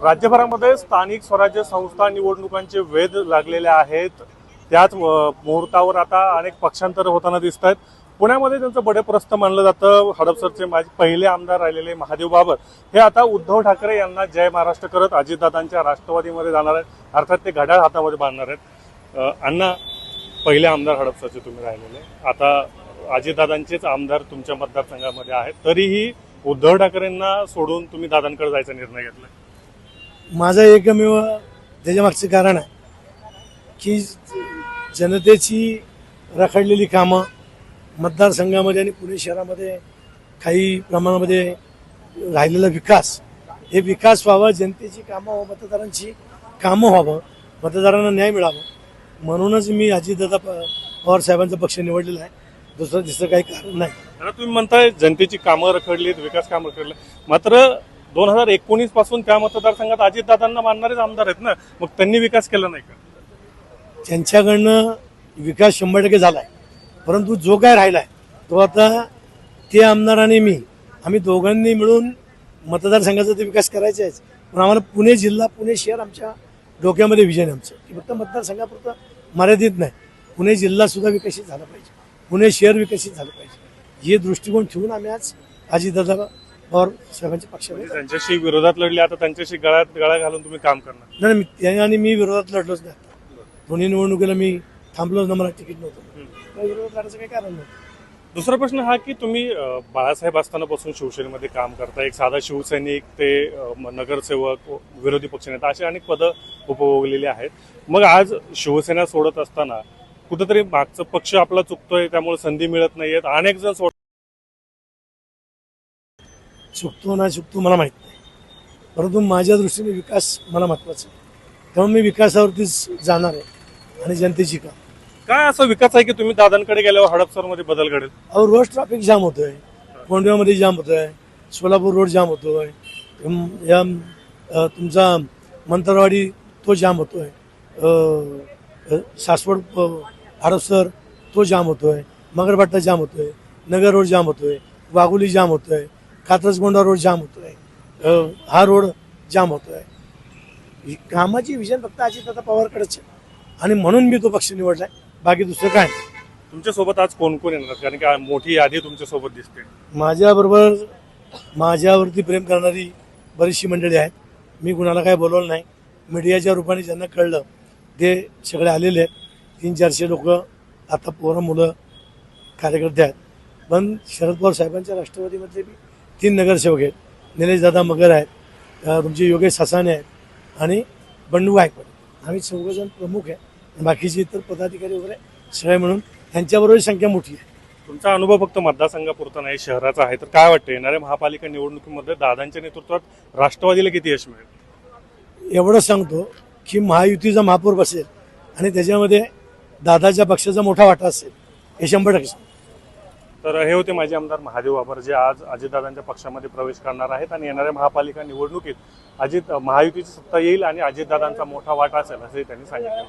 राज्यभरामध्ये स्थानिक स्वराज्य संस्था निवडणुकांचे वेध लागलेले आहेत. त्याच मुहूर्तावर आता अनेक पक्षांतर होताना दिसत आहेत पुण्यामध्ये त्यांचं बडे प्रस्थ मानलं जातं. हडपसरचे माझे पहिले आमदार राहिलेले महादेव बाबर हे आता उद्धव ठाकरे यांना जय महाराष्ट्र करत अजितदादांच्या राष्ट्रवादीमध्ये जाणार आहेत. अर्थात ते घड्याळ हातामध्ये बांधणार आहेत. अण्णा पहिले आमदार हडपसरचे तुम्ही राहिलेले. आता अजितदादांचेच आमदार तुमच्या मतदारसंघामध्ये आहेत. तरीही उद्धव ठाकरेंना सोडून तुम्ही दादांकडे जायचा निर्णय घेतला माझं एकमेव त्याच्यामागचं कारण आहे की जनतेची रखडलेली कामं मतदारसंघामध्ये आणि पुणे शहरामध्ये काही प्रमाणामध्ये राहिलेला विकास हे विकास व्हावा जनतेची कामं व्हावं मतदारांची कामं व्हावं मतदारांना न्याय मिळावं. म्हणूनच मी अजितदादा प- पवार साहेबांचा पक्ष निवडलेला आहे. दुसरं तिसरं काही कारण नाही. तुम्ही म्हणताय जनतेची कामं रखडलीत विकास कामं रखडले. मात्र दोन हजार एकोणीसपासून त्या मतदारसंघात अजितदादांना मानणारेच आमदार आहेत ना? मग त्यांनी विकास केला नाही का? त्यांच्याकडनं विकास शंभर टक्के झाला आहे परंतु जो काय राहिला आहे तो आता ते आमदार आणि मी आम्ही दोघांनी मिळून मतदारसंघाचा ते विकास करायचा आहे. पण आम्हाला पुणे जिल्हा पुणे शहर आमच्या डोक्यामध्ये विजन आहे आमचं. की फक्त मतदारसंघापुरतं मर्यादित नाही. पुणे जिल्हासुद्धा विकसित झाला पाहिजे. पुणे शहर विकसित झालं पाहिजे. हे दृष्टिकोन ठेवून आम्ही आज अजितदादा पवार साहेबांच्या पक्षामध्ये त्यांच्याशी विरोधात लढले आता त्यांच्याशी गळ्यात गळा घालून तुम्ही काम करणार. नाही मी- त्याने आणि मी विरोधात लढलोच नाही दोन्ही निवडणुकीला मी थांबलोच ना मला तिकीट नव्हतं. विरोधात लढायचं काही कारण नव्हतं दुसरा प्रश्न हा की तुम्ही अ, बाळासाहेब असतानापासून शिवसेनेमध्ये काम करता एक साधा शिवसैनिक ते अ, म- नगरसेवक विरोधी पक्षनेता अशी अनेक पदं उपभोगलेली आहेत. मग आज शिवसेना सोडत असताना कुठेतरी मागचा पक्ष आपला चुकतोय त्यामुळे संधी मिळत नाहीयेत. अनेक जण सोड चुकतो ना चुकतो मला माहीत नाही. परंतु माझ्या दृष्टीने विकास मला महत्त्वाचा आहे. त्यामुळे मी विकासावरतीच जाणार आहे आणि जनतेची काम. काय असा विकास आहे की तुम्ही दादांकडे गेल्यावर हडपसरमध्ये बदल घडेल? अहो रोज ट्रॅफिक जाम होतोय. कोंडव्यामध्ये जाम होतोय. सोलापूर रोड जाम होतोय. या तुमचा मंतरवाडी तो जाम होतोय. सासवड हडपसर तो जाम होतोय. मगरपट्टा जाम होतोय. नगर रोड जाम होतोय. वाघोली जाम होतोय. कात्रजगोंडा रोड जाम होतोय. हा रोड जाम होतोय. ही कामाची विजन फक्त अजितदादा पवारकडेच आहे. आणि म्हणून मी तो पक्ष निवडलाय. बाकी दुसरं काय नाही. तुमच्यासोबत आज कोण कोण येणार? कारण की मोठी यादी तुमच्यासोबत दिसते. माझ्याबरोबर माझ्यावरती प्रेम करणारी बरीचशी मंडळी आहेत. मी कुणाला काय बोलवलं नाही. मीडियाच्या रूपाने ज्यांना कळलं ते सगळे आलेले आहेत. तीन चारशे लोक आता पोरं मुलं कार्यकर्ते आहेत. पण शरद पवार साहेबांच्या राष्ट्रवादीमधले बी तीन नगरसेवक आहेत. निलेशदादा मगर आहेत. तुमचे योगेश ससाने आहेत. आणि बंडू गायकवाड आम्ही चौघजण प्रमुख आहे. बाकीचे इतर पदाधिकारी वगैरे सगळे म्हणून त्यांच्याबरोबर संख्या मोठी आहे. तुमचा अनुभव फक्त मतदारसंघापुरता नाही शहराचा आहे. तर काय वाटतं येणाऱ्या महापालिका निवडणुकीमध्ये दादांच्या नेतृत्वात राष्ट्रवादीला किती यश मिळेल? एवढं सांगतो की महायुतीचा महापौर बसेल आणि त्याच्यामध्ये दादाच्या पक्षाचा मोठा वाटा असेल हे शंभर टक्के सांगतो. तर हे होते माजी आमदार महादेव बाबर जे आज अजितदादांच्या पक्षामध्ये प्रवेश करणार आहेत आणि येणाऱ्या महापालिका निवडणुकीत अजित महायुतीची सत्ता येईल आणि अजितदादांचा मोठा वाटा असेल असंही त्यांनी सांगितलं